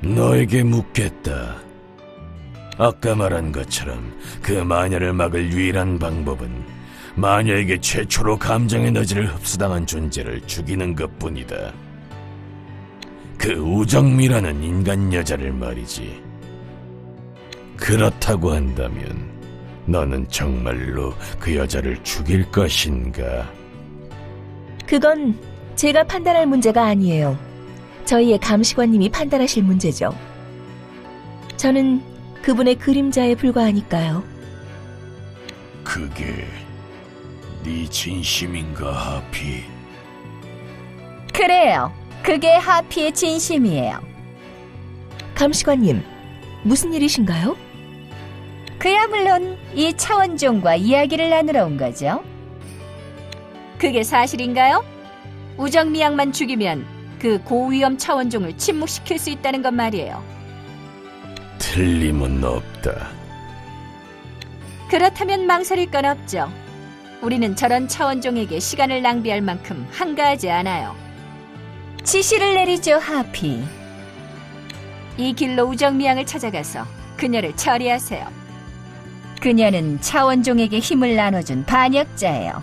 너에게 묻겠다. 아까 말한 것처럼 그 마녀를 막을 유일한 방법은 마녀에게 최초로 감정 에너지를 흡수당한 존재를 죽이는 것뿐이다. 그 우정미라는 인간 여자를 말이지. 그렇다고 한다면 너는 정말로 그 여자를 죽일 것인가? 그건 제가 판단할 문제가 아니에요. 저희의 감시관님이 판단하실 문제죠. 저는 그분의 그림자에 불과하니까요. 그게 네 진심인가 하피? 그래요. 그게 하피의 진심이에요. 감시관님, 무슨 일이신가요? 그야 물론 이 차원종과 이야기를 나누러 온 거죠. 그게 사실인가요? 우정미양만 죽이면 그 고위험 차원종을 침묵시킬 수 있다는 것 말이에요. 틀림은 없다. 그렇다면 망설일 건 없죠. 우리는 저런 차원종에게 시간을 낭비할 만큼 한가하지 않아요. 지시를 내리죠, 하피. 이 길로 우정미양을 찾아가서 그녀를 처리하세요. 그녀는 차원종에게 힘을 나눠준 반역자예요.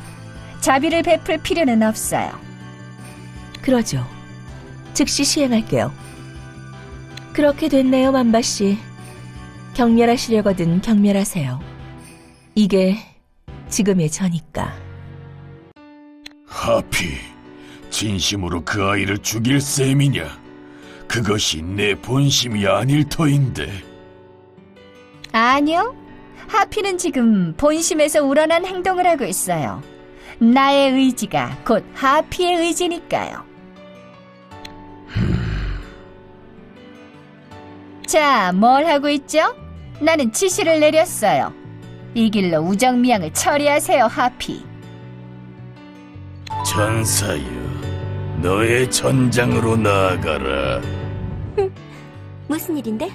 자비를 베풀 필요는 없어요. 그러죠. 즉시 시행할게요. 그렇게 됐네요, 만바씨. 경멸하시려거든 경멸하세요. 이게 지금의 저니까. 하피, 진심으로 그 아이를 죽일 셈이냐? 그것이 내 본심이 아닐 터인데. 아니요. 하피는 지금 본심에서 우러난 행동을 하고 있어요. 나의 의지가 곧 하피의 의지니까요. 자, 뭘 하고 있죠? 나는 지시를 내렸어요. 이 길로 우정미양을 처리하세요, 하피. 전사여, 너의 전장으로 나아가라. 무슨 일인데?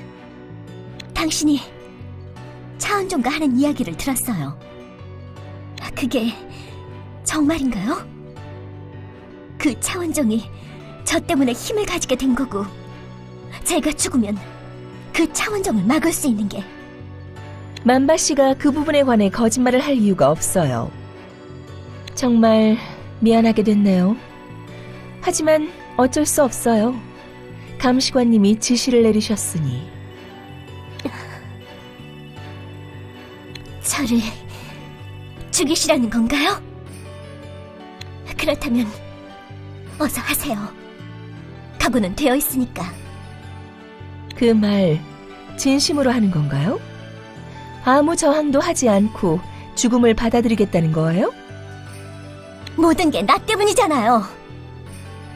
당신이 차원종과 하는 이야기를 들었어요. 그게 정말인가요? 그 차원종이 저 때문에 힘을 가지게 된 거고, 제가 죽으면 그 차원종을 막을 수 있는 게 만바 씨가 그 부분에 관해 거짓말을 할 이유가 없어요. 정말 미안하게 됐네요. 하지만 어쩔 수 없어요. 감시관님이 지시를 내리셨으니. 저를 죽이시라는 건가요? 그렇다면 어서 하세요. 각오는 되어 있으니까. 그 말 진심으로 하는 건가요? 아무 저항도 하지 않고 죽음을 받아들이겠다는 거예요? 모든 게 나 때문이잖아요.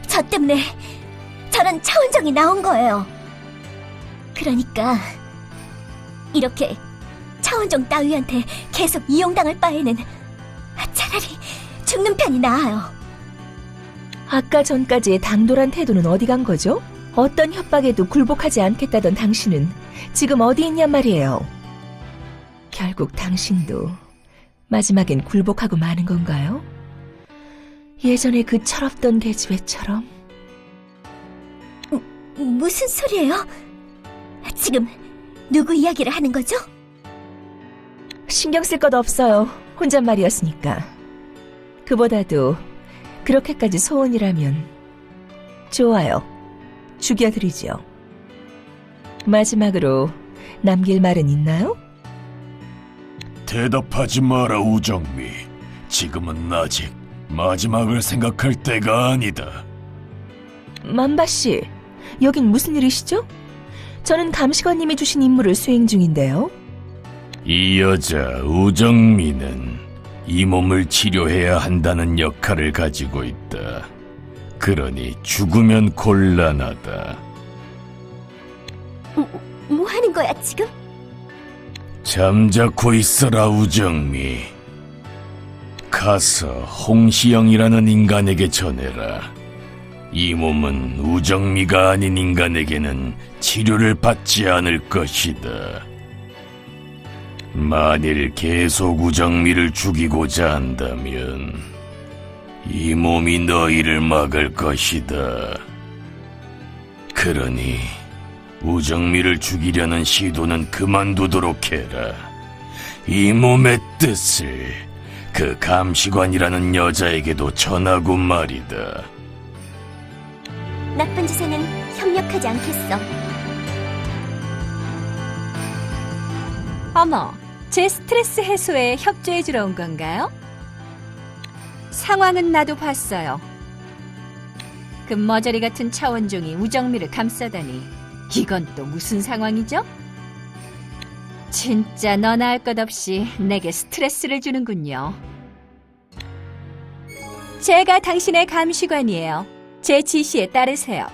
저 때문에 저런 차원정이 나온 거예요. 그러니까 이렇게 차원정 따위한테 계속 이용당할 바에는 차라리 죽는 편이 나아요. 아까 전까지의 당돌한 태도는 어디 간 거죠? 어떤 협박에도 굴복하지 않겠다던 당신은 지금 어디 있냔 말이에요. 결국 당신도 마지막엔 굴복하고 마는 건가요? 예전에 그 철없던 계집애처럼 무슨 소리예요? 지금 누구 이야기를 하는 거죠? 신경 쓸 것 없어요. 혼잣말이었으니까. 그보다도 그렇게까지 소원이라면 좋아요. 죽여드리죠. 마지막으로 남길 말은 있나요? 대답하지 마라, 우정미. 지금은 아직 마지막을 생각할 때가 아니다. 만바 씨, 여긴 무슨 일이시죠? 저는 감시관님이 주신 임무를 수행 중인데요. 이 여자 우정미는 이 몸을 치료해야 한다는 역할을 가지고 있다. 그러니 죽으면 곤란하다. 뭐 하는 거야 지금? 잠자코 있어라 우정미. 가서 홍시영이라는 인간에게 전해라. 이 몸은 우정미가 아닌 인간에게는 치료를 받지 않을 것이다. 만일 계속 우정미를 죽이고자 한다면 이 몸이 너희를 막을 것이다. 그러니 우정미를 죽이려는 시도는 그만두도록 해라. 이 몸의 뜻을 그 감시관이라는 여자에게도 전하고 말이다. 나쁜 짓에는 협력하지 않겠어. 어머, 제 스트레스 해소에 협조해 주러 온 건가요? 상황은 나도 봤어요. 그 머저리 같은 차원종이 우정미를 감싸다니 이건 또 무슨 상황이죠? 진짜 너나 할 것 없이 내게 스트레스를 주는군요. 제가 당신의 감시관이에요. 제 지시에 따르세요.